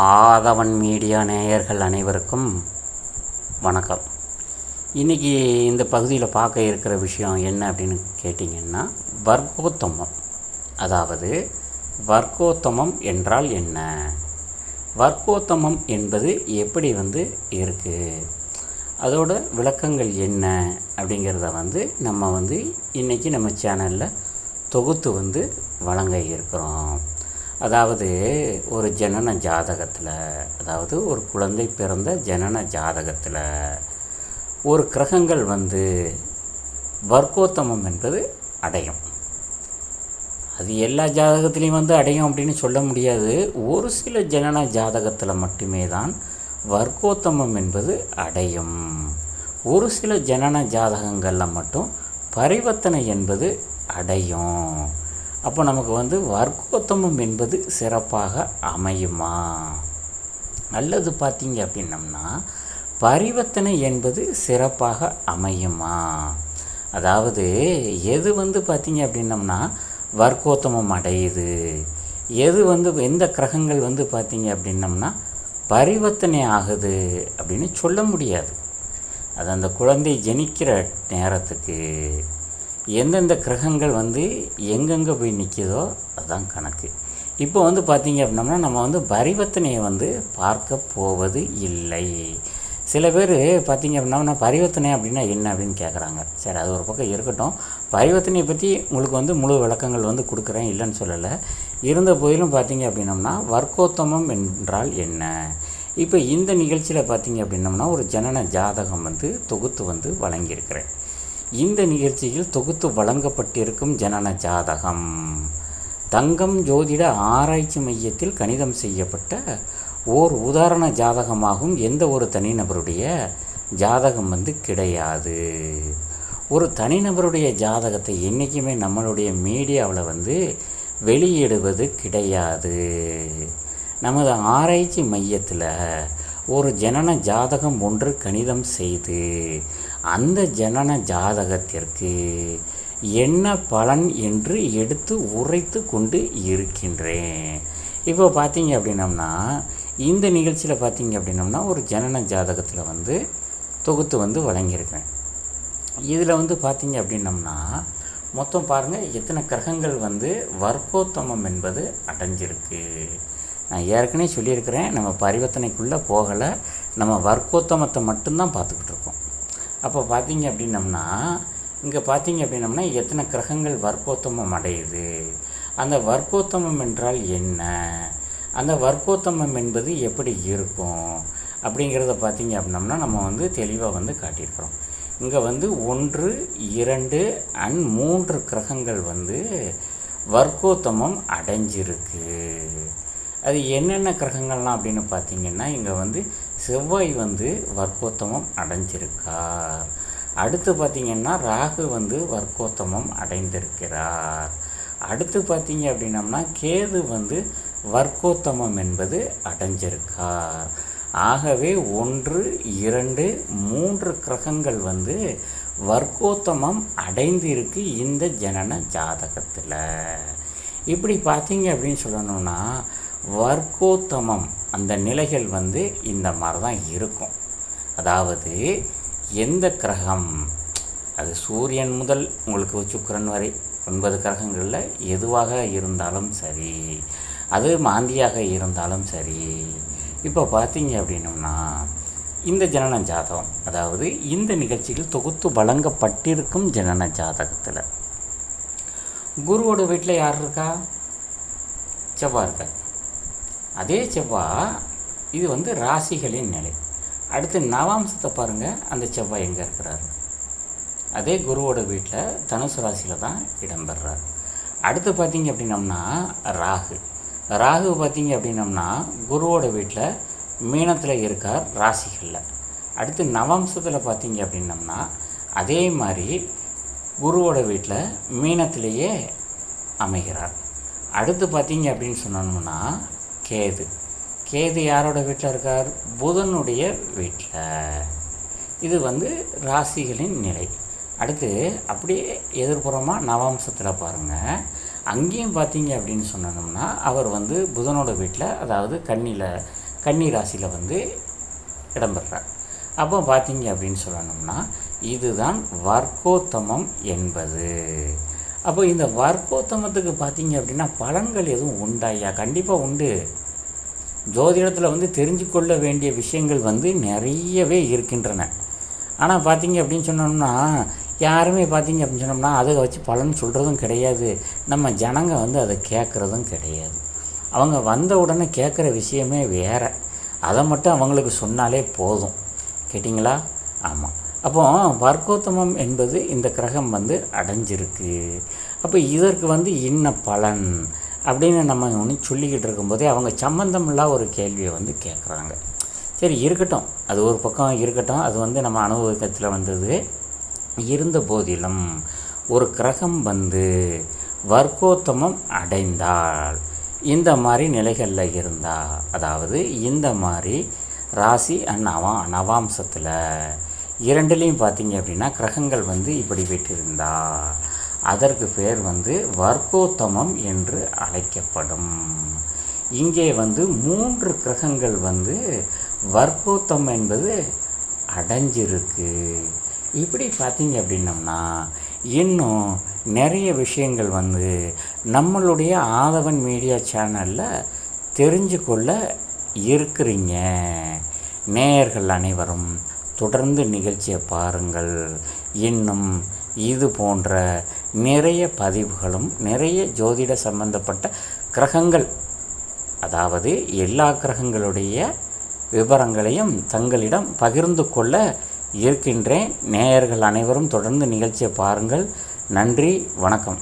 ஆதவன் media நேயர்கள் அனைவருக்கும் வணக்கம். இன்றைக்கி இந்த பகுதியில் பார்க்க இருக்கிற விஷயம் என்ன அப்படின்னு கேட்டிங்கன்னா வர்க்கோத்தமம். அதாவது வர்க்கோத்தமம் என்றால் என்ன? வர்க்கோத்தமம் என்பது எப்படி வந்து இருக்குது அதோட விளக்கங்கள் என்ன? அப்படிங்கிறத வந்து நம்ம வந்து இன்றைக்கி நம்ம சேனலில் தொகுத்து வந்து வழங்க இருக்கிறோம். அதாவது ஒரு ஜனன ஜாதகத்தில் அதாவது ஒரு குழந்தை பிறந்த ஜனன ஜாதகத்தில் ஒரு கிரகங்கள் வந்து வர்க்கோத்தமம் என்பது அடையும். அது எல்லா ஜாதகத்துலேயும் வந்து அடையும் அப்படின்னு சொல்ல முடியாது. ஒரு சில ஜனன ஜாதகத்தில் மட்டுமே தான் வர்க்கோத்தமம் என்பது அடையும். ஒரு சில ஜனன ஜாதகங்களில் மட்டும் பரிவர்த்தனை என்பது அடையும். அப்போ நமக்கு வந்து வர்க்கோத்தமம் என்பது சிறப்பாக அமையுமா? அல்லது பார்த்தீங்க அப்படின்னம்னா பரிவர்த்தனை என்பது சிறப்பாக அமையுமா? அதாவது எது வந்து பார்த்தீங்க அப்படின்னம்னா வர்க்கோத்தமம் அடையுது. எது வந்து எந்த கிரகங்கள் வந்து பார்த்தீங்க அப்படின்னம்னா பரிவர்த்தனை ஆகுது அப்படின்னு சொல்ல முடியாது. அது அந்த குழந்தை ஜெனிக்கிற நேரத்துக்கு. எந்தெந்த கிரகங்கள் வந்து எங்கெங்கே போய் நிற்கிதோ அதுதான் கணக்கு. இப்போ வந்து பார்த்தீங்க அப்படின்னம்னா நம்ம வந்து பரிவர்த்தனையை வந்து பார்க்க போவது இல்லை. சில பேர் பார்த்தீங்க அப்படின்னா பரிவர்த்தனை அப்படின்னா என்ன அப்படின்னு கேட்குறாங்க சரி அது ஒரு பக்கம் இருக்கட்டும். பரிவர்த்தனையை பற்றி உங்களுக்கு வந்து முழு விளக்கங்கள் வந்து கொடுக்குறேன் இல்லைன்னு சொல்லலை. இருந்த போதிலும் பார்த்தீங்க அப்படின்னம்னா வர்க்கோத்தமம் என்றால் என்ன? இப்போ இந்த நிகழ்ச்சியில் பார்த்தீங்க அப்படின்னம்னா ஒரு ஜனன ஜாதகம் வந்து தொகுத்து வந்து வழங்கியிருக்கிறேன். இந்த நிகழ்ச்சியில் தொகுத்து வழங்கப்பட்டிருக்கும் ஜனன ஜாதகம். தங்கம் ஜோதிட ஆராய்ச்சி மையத்தில் கணிதம் செய்யப்பட்ட ஓர் உதாரண ஜாதகமாகும். எந்த ஒரு தனிநபருடைய ஜாதகம் வந்து கிடையாது. ஒரு தனிநபருடைய ஜாதகத்தை என்றைக்குமே நம்மளுடைய மீடியாவில் வந்து வெளியிடுவது கிடையாது. நமது ஆராய்ச்சி மையத்தில் ஒரு ஜனன ஜாதகம் ஒன்று கணிதம் செய்து அந்த ஜனன ஜாதகத்திற்கு என்ன பலன் என்று எடுத்து உரைத்து கொண்டு இருக்கின்றேன். இப்போ பார்த்தீங்க அப்படின்னம்னா இந்த நிகழ்ச்சியில் பார்த்தீங்க அப்படின்னம்னா ஒரு ஜனன ஜாதகத்தில் வந்து தொகுத்து வந்து வழங்கியிருக்கிறேன். இதில் வந்து பார்த்தீங்க அப்படின்னம்னா மொத்தம் பாருங்கள் எத்தனை கிரகங்கள் வந்து வர்க்கோத்தமம் என்பது அடைஞ்சிருக்கு. நான் ஏற்கனவே சொல்லியிருக்கிறேன் நம்ம பரிவர்த்தனைக்குள்ளே போகலை நம்ம வர்க்கோத்தமத்தை மட்டும்தான் பார்த்துக்கிட்டு இருக்கோம். அப்போ பார்த்தீங்க அப்படின்னம்னா இங்கே பார்த்தீங்க அப்படின்னம்னா எத்தனை கிரகங்கள் வர்க்கோத்தமம் அடையுது? அந்த வர்க்கோத்தமம் என்றால் என்ன? அந்த வர்க்கோத்தமம் என்பது எப்படி இருக்கும்? அப்படிங்கிறத பார்த்தீங்க அப்படின்னம்னா நம்ம வந்து தெளிவாக வந்து காட்டியிருக்கிறோம். இங்கே வந்து ஒன்று இரண்டு அண்ட் மூன்று கிரகங்கள் வந்து வர்க்கோத்தமம் அடைஞ்சிருக்கு. அது என்னென்ன கிரகங்கள்லாம் அப்படின்னு பார்த்தீங்கன்னா இங்கே வந்து செவ்வாய் வந்து வர்க்கோத்தமம் அடைஞ்சிருக்கார். அடுத்து பார்த்திங்கன்னா ராகு வந்து வர்க்கோத்தமம் அடைந்திருக்கிறார். அடுத்து பார்த்தீங்க அப்படின்னம்னா கேது வந்து வர்க்கோத்தமம் என்பது அடைஞ்சிருக்கார். ஆகவே ஒன்று இரண்டு மூன்று கிரகங்கள் வந்து வர்க்கோத்தமம் அடைந்திருக்கு இந்த ஜனன ஜாதகத்தில். இப்படி பார்த்தீங்க அப்படின்னு சொல்லணும்னா வர்க்கோத்தமம் அந்த நிலைகள் வந்து இந்த மாதிரி தான் இருக்கும். அதாவது எந்த கிரகம் அது சூரியன் முதல் உங்களுக்கு சுக்கரன் வரை ஒன்பது கிரகங்களில் எதுவாக இருந்தாலும் சரி அது மாந்தியாக இருந்தாலும் சரி இப்போ பார்த்தீங்க அப்படின்னம்னா இந்த ஜனன ஜாதகம் அதாவது இந்த நிகழ்ச்சியில் தொகுத்து வழங்கப்பட்டிருக்கும் ஜனன ஜாதகத்தில். குருவோட வீட்டில் யார் இருக்கா? செவ்வாய் இருக்கா அதே செவ்வாய் இது வந்து ராசிகளின் நிலை. அடுத்து நவாம்சத்தை பாருங்கள் அந்த செவ்வாய் எங்கே இருக்கிறாரு? அதே குருவோட வீட்டில் தனுசு ராசியில் தான் இடம்பெறார். அடுத்து பார்த்தீங்க அப்படின்னம்னா ராகு. ராகு பார்த்தீங்க அப்படின்னம்னா குருவோட வீட்டில் மீனத்தில் இருக்கார் ராசிகளில். அடுத்து நவம்சத்தில் பார்த்தீங்க அப்படின்னம்னா அதே மாதிரி குருவோட வீட்டில் மீனத்திலேயே அமைகிறார். அடுத்து பார்த்தீங்க அப்படின்னு சொன்னோம்னா கேது. கேது யாரோட வீட்டில் இருக்கார்? புதனுடைய வீட்டில். இது வந்து ராசிகளின் நிலை. அடுத்து அப்படியே எதிர்ப்புறமாக நவாம்சத்தில் பாருங்கள் அங்கேயும் பார்த்தீங்க அப்படின்னு சொன்னோம்னா அவர் வந்து புதனோட வீட்டில் அதாவது கண்ணியில் கன்னி ராசியில் வந்து இடம்பெறார். அப்போ பார்த்தீங்க அப்படின்னு சொல்லணும்னா இதுதான் வர்க்கோத்தமம் என்பது. அப்போ இந்த வர்க்கோத்தமத்துக்கு பார்த்தீங்க அப்படின்னா பலன்கள் எதுவும் உண்டாயா? கண்டிப்பாக உண்டு. ஜோதிடத்தில் வந்து தெரிஞ்சு கொள்ள வேண்டிய விஷயங்கள் வந்து நிறையவே இருக்கின்றன. ஆனால் பார்த்தீங்க அப்படின்னு சொன்னோம்னா யாருமே பார்த்தீங்க அப்படின்னு சொன்னோம்னா அதை வச்சு பலன் சொல்கிறதும் கிடையாது. நம்ம ஜனங்க வந்து அதை கேட்குறதும் கிடையாது. அவங்க வந்த உடனே கேட்குற விஷயமே வேறு. அதை மட்டும் அவங்களுக்கு சொன்னாலே போதும். கேட்டிங்களா? ஆமாம் அப்போ வர்க்கோத்தமம் என்பது இந்த கிரகம் வந்து அடைஞ்சிருக்கு. அப்போ இதற்கு வந்து இன்ன பலன்? அப்படின்னு நம்ம ஒன்று சொல்லிக்கிட்டு இருக்கும்போதே அவங்க சம்மந்தமில்லா ஒரு கேள்வியை வந்து கேட்குறாங்க சரி இருக்கட்டும். அது ஒரு பக்கம் இருக்கட்டும். அது வந்து நம்ம அனுபவத்தில் வந்தது. இருந்த போதிலும் ஒரு கிரகம் வந்து வர்க்கோத்தமம் அடைந்தால் இந்த மாதிரி நிலைகளில் இருந்தால் அதாவது இந்த மாதிரி ராசி அண்ட் நவா நவாம்சத்தில் இரண்டுலேயும் பார்த்தீங்க அப்படின்னா கிரகங்கள் வந்து இப்படி விட்டிருந்தா அதற்கு பேர் வந்து வர்க்கோத்தமம் என்று அழைக்கப்படும். இங்கே வந்து மூன்று கிரகங்கள் வந்து வர்க்கோத்தம் என்பது அடைஞ்சிருக்கு. இப்படி பார்த்தீங்க அப்படின்னம்னா இன்னும் நிறைய விஷயங்கள் வந்து நம்மளுடைய ஆதவன் மீடியா சேனலில் தெரிஞ்சு கொள்ள இருக்கிறீங்க. நேயர்கள் அனைவரும் தொடர்ந்து நிகழ்ச்சியை பாருங்கள். இன்னும் இது போன்ற நிறைய பதிவுகளும் நிறைய ஜோதிட சம்பந்தப்பட்ட கிரகங்கள் அதாவது எல்லா கிரகங்களுடைய விவரங்களையும் தங்களிடம் பகிர்ந்து கொள்ள இருக்கின்றேன். நேயர்கள் அனைவரும் தொடர்ந்து நிகழ்ச்சியை பாருங்கள். நன்றி வணக்கம்.